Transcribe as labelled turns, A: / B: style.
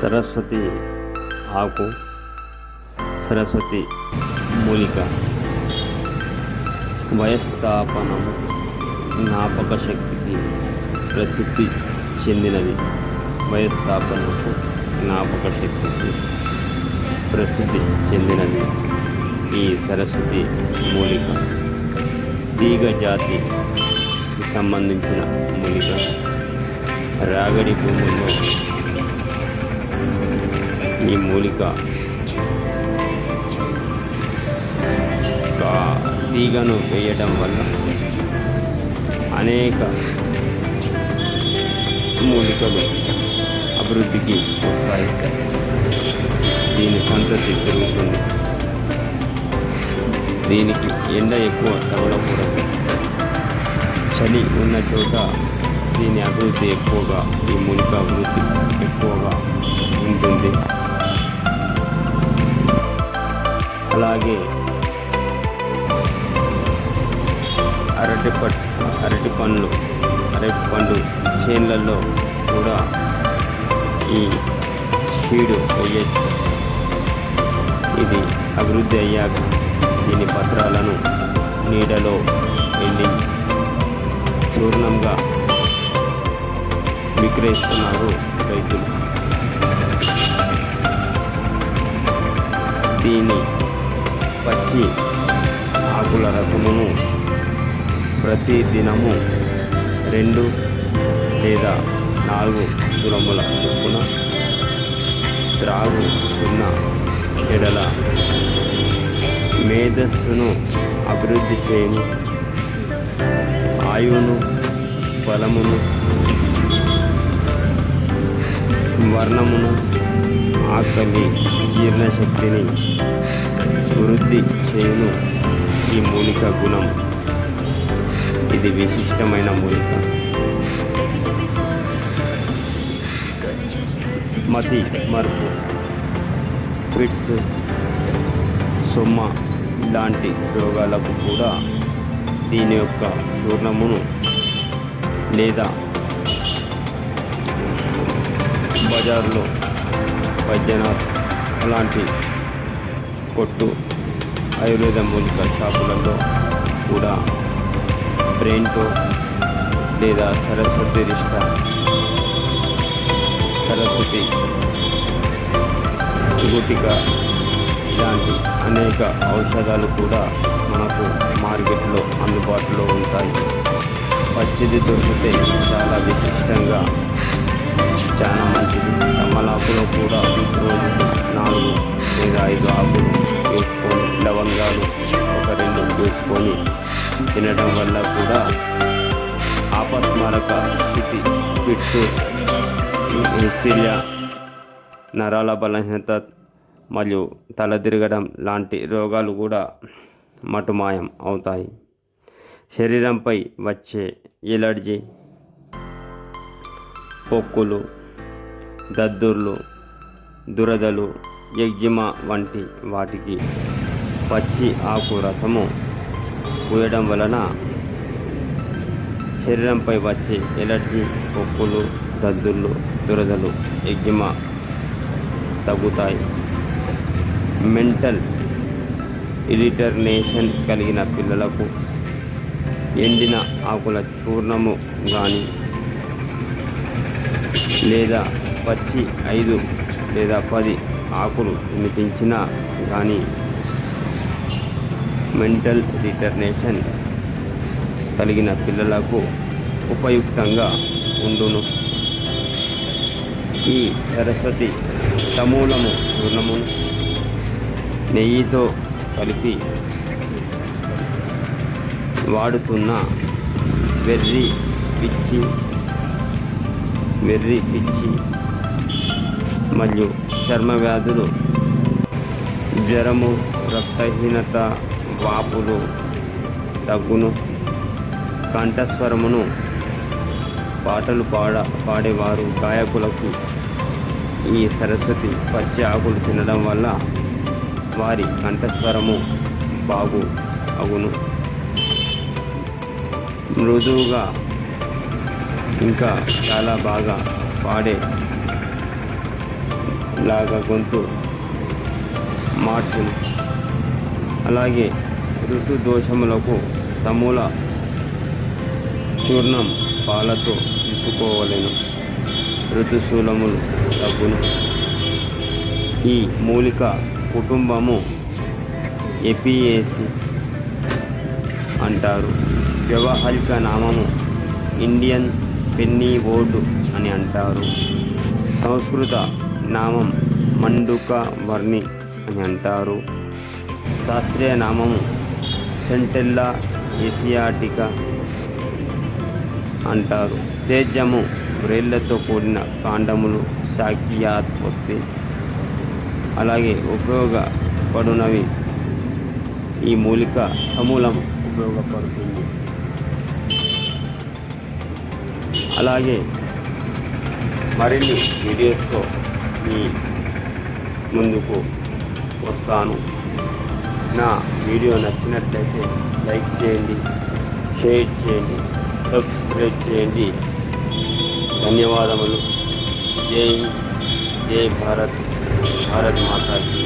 A: సరస్వతి ఆకు సరస్వతి మూలిక. వయస్థాపనం జ్ఞాపక శక్తికి ప్రసిద్ధి చెందినది. వయస్థాపనకు జ్ఞాపక శక్తికి ప్రసిద్ధి చెందినది ఈ సరస్వతి మూలిక. తీగ జాతికి సంబంధించిన మూలిక. రాగడి భూముల్లో ఈ మూలిక తీగను వేయడం వల్ల అనేక మూలికలు అభివృద్ధికి వస్తాయి. దీని సంతతి పెరుగుతుంది. దీనికి ఎండ ఎక్కువ తగలకూడదు. చలి ఉన్న చోట దీని అభివృద్ధి ఎక్కువగా ఈ మూలిక అభివృద్ధి ఎక్కువగా ఉంటుంది. అలాగే అరటి పట్టు అరటి పండ్లు అరటి పండు చేన్లలో కూడా ఈ షీడు వేయచ్చు. ఇది అభివృద్ధి అయ్యాక దీని పత్రాలను నీడలో వెళ్ళి చూర్ణంగా విక్రయిస్తున్నారు రైతులు. దీని పచ్చి ఆకుల రసమును ప్రతి దినము రెండు లేదా నాలుగు తులముల చొప్పున త్రాగుతున్న ఎడల మేధస్సును అభివృద్ధి చేయను. ఆయువును బలమును వర్ణమును ఆకలి జీర్ణశక్తిని వృద్ధి చేయును. ఈ మూలిక గుణం. ఇది విశిష్టమైన మూలిక. మతి మరుపు ఫిట్స్ సొమ్మ లాంటి రోగాలకు కూడా దీని యొక్క చూర్ణమును లేదా బజార్లో వైద్యనాథ్ అలాంటి కొట్టు ఆయుర్వేద మూలిక షాపులలో కూడా బ్రెయిన్తో లేదా సరస్వతి రిష్ట సరస్వతి గుటిక ఇలాంటి అనేక ఔషధాలు కూడా మనకు మార్కెట్లో అందుబాటులో ఉంటాయి. పచ్చిది దొరికితే చాలా విశిష్టంగా చాలా మంచిది కమలాకులో కూడా తీసుకొని నాలుగు లేదా ఐదు ఆకులు వేసుకొని లవంగాలు ఒక రెండు వేసుకొని తినడం వల్ల కూడా ఆపస్మారక స్థితి ఫిట్స్ నరాల బలహీనత మరియు తల తిరగడం లాంటి రోగాలు కూడా మటుమాయం అవుతాయి శరీరంపై వచ్చే ఎలర్జీ పొక్కులు దద్దుర్లు దురదలు ఎగ్జిమా వంటి వాటికి పచ్చి ఆకు రసము పూయడం వలన శరీరంపై వచ్చే ఎలర్జీ పొప్పులు దద్దుర్లు దురదలు ఎగ్జిమ తగ్గుతాయి. మెంటల్ ఇరిటర్నేషన్ కలిగిన పిల్లలకు ఎండిన ఆకుల చూర్ణము కానీ లేదా పచ్చి ఐదు లేదా పది ఆకులు తినిపించినా కానీ మెంటల్ రిటర్నేషన్ కలిగిన పిల్లలకు ఉపయుక్తంగా ఉండును. ఈ సరస్వతి సమూలము చూర్ణము నెయ్యితో కలిపి వాడుతున్న వెర్రి పిచ్చి వెర్రి పిచ్చి మరియు చర్మ వ్యాధులు జ్వరము రక్తహీనత వాపులు తగ్గును కంఠస్వరమును పాటలు పాడ పాడేవారు గాయకులకు ఈ సరస్వతి పచ్చి ఆకులు తినడం వల్ల వారి కంఠస్వరము బాగు అగును. మృదువుగా ఇంకా చాలా బాగా పాడే లాగా గొంతు మార్చును. అలాగే ఋతు దోషములకు సమూల చూర్ణం పాలతో తీసుకోవలెను ఋతుశూలములు తగ్గును. ఈ మూలిక కుటుంబము ఎపిఏసి అంటారు. వ్యవహారిక నామము ఇండియన్ పెన్నీ బోర్డు అని అంటారు. సంస్కృత నామం మండుక వర్ణి అని అంటారు. శాస్త్రీయ నామము సెంటెల్లా ఏసియాటికా అంటారు. సేద్యము వ్రేళ్ళతో కూడిన కాండములు శాక్యాత్పత్తి అలాగే ఉపయోగపడునవి. ఈ మూలిక సమూలం ఉపయోగపడుతుంది. అలాగే మరిన్ని వీడియోస్తో ముందుకు వస్తాను. నా వీడియో నచ్చినట్లయితే లైక్ చేయండి షేర్ చేయండి సబ్స్క్రైబ్ చేయండి. ధన్యవాదములు. జై జై భారత్. భారత్ మాతాజీ